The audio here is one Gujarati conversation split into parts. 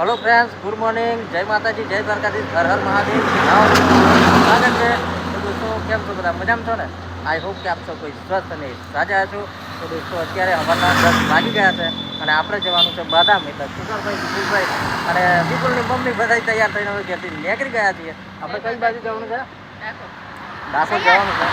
હેલો ફ્રેન્ડ્સ ગુડ મોર્નિંગ જય માતાજી જય દ્વારકાધીશ હર હર મહાદેવ સ્વાગત છે. તો દોસ્તો કેમ છો બધા? મજામાં છો ને? આઈ હોપ કે આપ સૌ કોઈ સ્વસ્થ અને સાજા છો. તો દોસ્તો અત્યારે હવાના દસ વાગી ગયા છે અને આપણે જવાનું છે બાદામ. એટલે સુગરભાઈ વિપુલભાઈ અને વિપુલની મમ્મી બધા તૈયાર થઈને હવે ઘેરથી નીકળી ગયા છીએ. આપણે કઈ બાજુ જવાનું છે? ડાકોર જવાનું છે.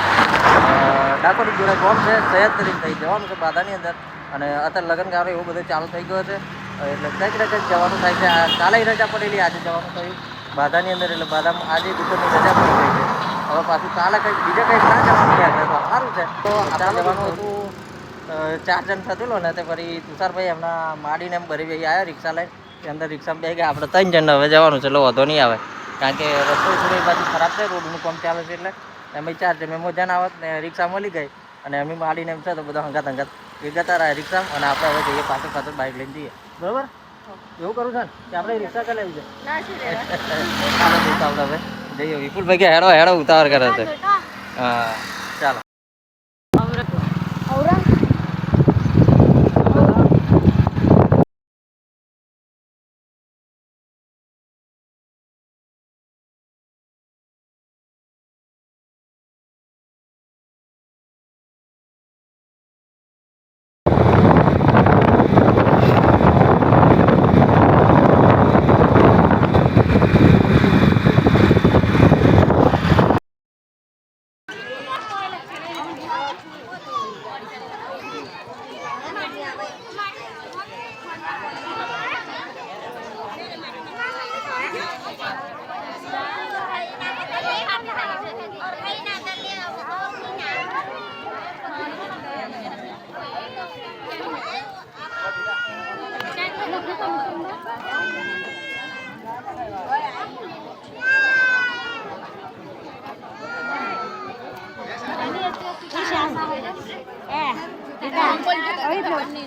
ડાકોરની જોડે કોમ છે? સૈયદ તરીકે થઈ જવાનું છે બાદાની અંદર. અને અત્યારે લગ્ન ગારો એવું બધું ચાલુ થઈ ગયો છે. એટલે કંઈક ને કંઈક જવાનું થાય છે. કાલે રજા પડેલી આજે જવાનું થયું. બાધાની અંદર એટલે બાધામાં આજે દુકાનની રજા પડી ગઈ છે. હવે પાછું કાલે કંઈક બીજે કંઈક ના જવાનું છે. તો સારું છે. તો આપણે જવાનું હતું ચાર જણ થયેલો ને તે ફરી તુષારભાઈ એમના માડીને એમ ભરી ભાઈ આવ્યા રિક્ષા લઈને. એ અંદર રિક્ષામાં બે ગયા. આપણે ત્રણ જણ હવે જવાનું છે એટલે વાંધો નહીં આવે. કારણ કે રસ્તો થોડી બાજુ ખરાબ છે રોડનું કામ ચાલે છે એટલે. અમે ચાર જણ મેં મજા ના આવત ને રિક્ષા મળી ગઈ. અને અમે માડીને એમ છે તો બધા હંગાત હંગાત ભેગા રહ્યા. રિક્ષા અને આપણે હવે જઈએ પાછળ પાછળ બાઇક લઈને જઈએ. બરોબર? એવું કરું છે ને? કે આપણે રિક્ષા કરી લેવી છે ચાલો આપણે હવે. જઈએ. વિપુલભાઈ કે હેડો હેડો ઉતાવળ કરે છે. હા.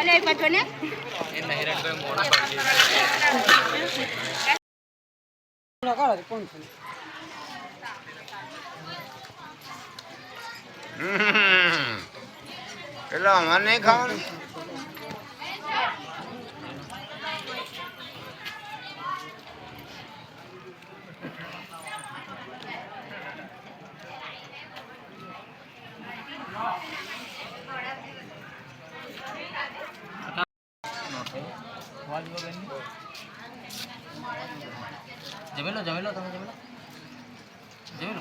Tu terus. Ada apa tu ni? એટલે અમારે નહીં લો જમી લો તમે જમેલો જમેલો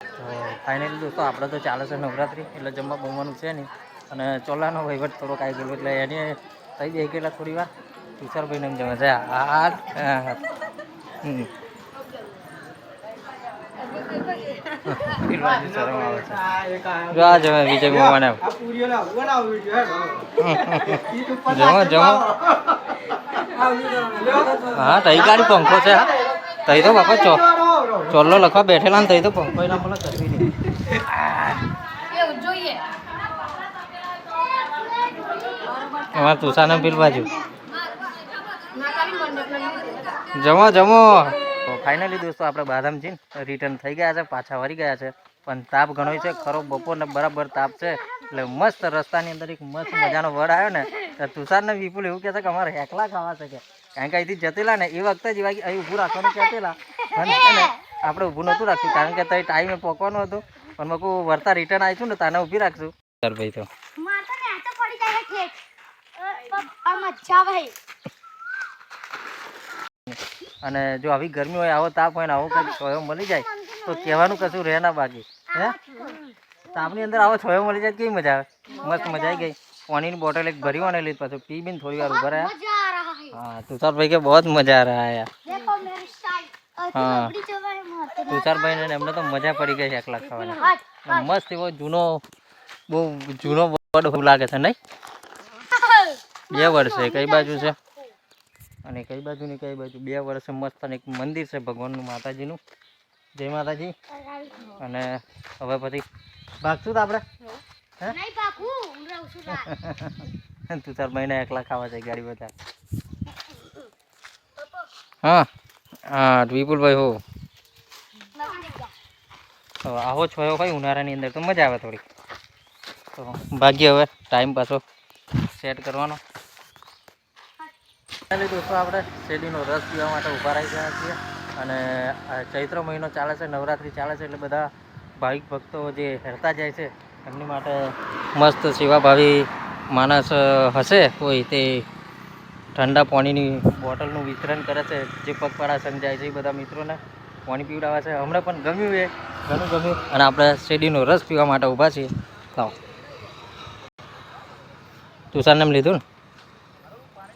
તો ફાઇનલી દોસ્તો, આપણે તો ચાલે છે નવરાત્રિ, એટલે જમવા બમવાનું છે નહીં. અને ચોલાનો વહીવટ થોડોક આવી ગયો એટલે એને થઈ જાય ગયેલા થોડી વાર? તુષારભાઈને એમ જમે છે આ જો આ જમે વિજય એમ જમો. જમો હા તઈ ગાડી પંખો છે હા તઈ તો બાપા ચો ચોલ્લો લખવા બેઠેલા ને તઈ તો પંખો એના મને કરવી અમારે તુષાને બિલ બાજુ જમો જમો ફાઇનલી દોસ્તો, આપણે બાદામ છે રિટર્ન થઈ ગયા છે, પાછા વળી ગયા છે. પણ તાપ ઘણો છે ખરો બપોરને બરાબર તાપ છે એટલે મસ્ત રસ્તાની અંદર એક મસ્ત મજાનો વડ આવ્યો ને તો તુષાર ને વિપુલ એવું કહેશે કે અમારે હેકલા ખાવા છે કે. કારણ કે અહીંથી જતેલા ને એ વખતે જ એવા અહીં ઊભું રાખવાનું કહેતેલા પણ ને આપણે ઊભું નહોતું રાખ્યું કારણ કે તઈ ટાઈમે પહોંચવાનું હતું. પણ મેં કહું વળતા રિટર્ન આવીશું ને તાને ઊભી રાખશું. સર ભાઈ તો. અને જો આવી ગરમી હોય આવો તાપ હોય ને આવો કંઈક સોયો મળી જાય તો કહેવાનું કશું રહે ના બાકી હે તાપની અંદર આવો છોયો મળી જાય તો કેવી મજા આવે મસ્ત મજા આવી ગઈ પાણીની બોટલ એક ભરી અને લીધી પાછું પી બીને થોડી વાર ઉભા રહ્યા મજા આ રહા હે हाँ तुषार भाई के बहुत मजा आ रहा है यार देखो मेरी स्टाइल और हाँ। अपनी जगह है તુષારભાઈ ને એમને તો મજા પડી ગઈ છે એકલા ખાવાની અને મસ્ત એવો જૂનો બહુ જૂનો વડ એવું લાગે છે નહીં બે વર્ષ છે કઈ બાજુ છે અને કઈ બાજુ ની કઈ બાજુ બે વર્ષે મસ્ત અને એક મંદિર છે ભગવાનનું માતાજીનું જય માતાજી. અને હવે પછી ભાગશું તો આપણે? મહિના એક એકલા ખાવા છે ગાડી બધા હા હા વિપુલભાઈ હો. તો આવો છો ભાઈ ઉનાળાની અંદર તો મજા આવે થોડી તો ભાગ્ય હવે ટાઈમ પાછો સેટ કરવાનો. દોસ્તો આપણે શેરડીનો રસ પીવા માટે ઊભા રહી ગયા છીએ. અને ચૈત્ર મહિનો ચાલે છે, નવરાત્રિ ચાલે છે, એટલે બધા ભાવિક ભક્તો જે હેરતા જાય છે, એમની માટે મસ્ત સેવાભાવી માણસ હશે કોઈ તે ઠંડા પાણીની બોટલનું વિતરણ કરે છે, જે પગપાળા સંઘ જાય છે, એ બધા મિત્રોને પાણી પીવડાવે છે. હમણાં પણ ગમ્યું એ, ઘણું ગમ્યું. અને આપણે શેરડીનો રસ પીવા માટે ઊભા છીએ. ખાઓ તુષારને એમ લીધું ને?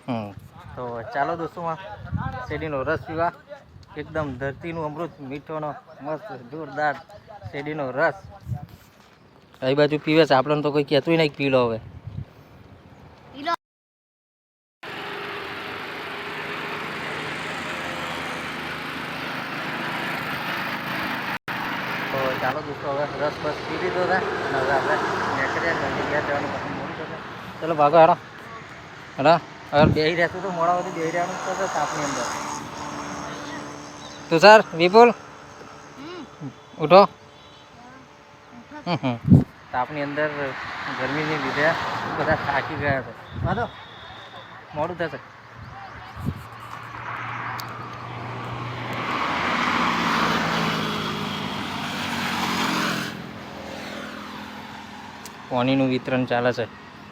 હમ. તો ચાલો દોસ્તોમાં શેરડીનો રસ પીવા. એકદમ ધરતીનું અમૃત મીઠોનો મસ્ત, જોરદાર શેરડીનો રસ. કઈ બાજુ પીવે છે. આપણને તો કોઈ કહેતું નહીં પી લો હવે ચાલો દોસ્તો, હવે રસ બસ પી લીધો છે. અને હવે જવાનું પછી મોડું ભાગો હેડો હેડો હવે બેહી રહેશું તો મોડા સુધી રહેવાનું જ થશે તાપની અંદર. તુષાર વિપુલ. ઉઠો. તાપની અંદર ગરમીની લીધે બધા થાકી ગયા છે. વાંધો મોડું થશે. પાણીનું વિતરણ ચાલે છે.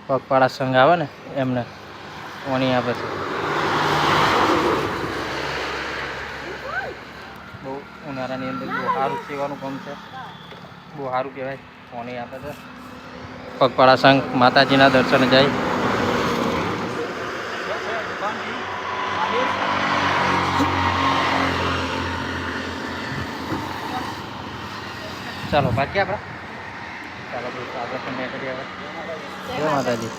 પગપાળા સંઘ આવે ને એમને. પાણી આપે છે બહુ ઉનાળાની અંદર બહુ સારું સેવાનું કામ છે. બહુ સારું કહેવાય. ફોને આપે છે. પગપાળા સંઘ માતાજીના દર્શને જાય. ચાલો, બાકી આપણે? ચાલો આગળ નીકળીએ હવે. જય માતાજી.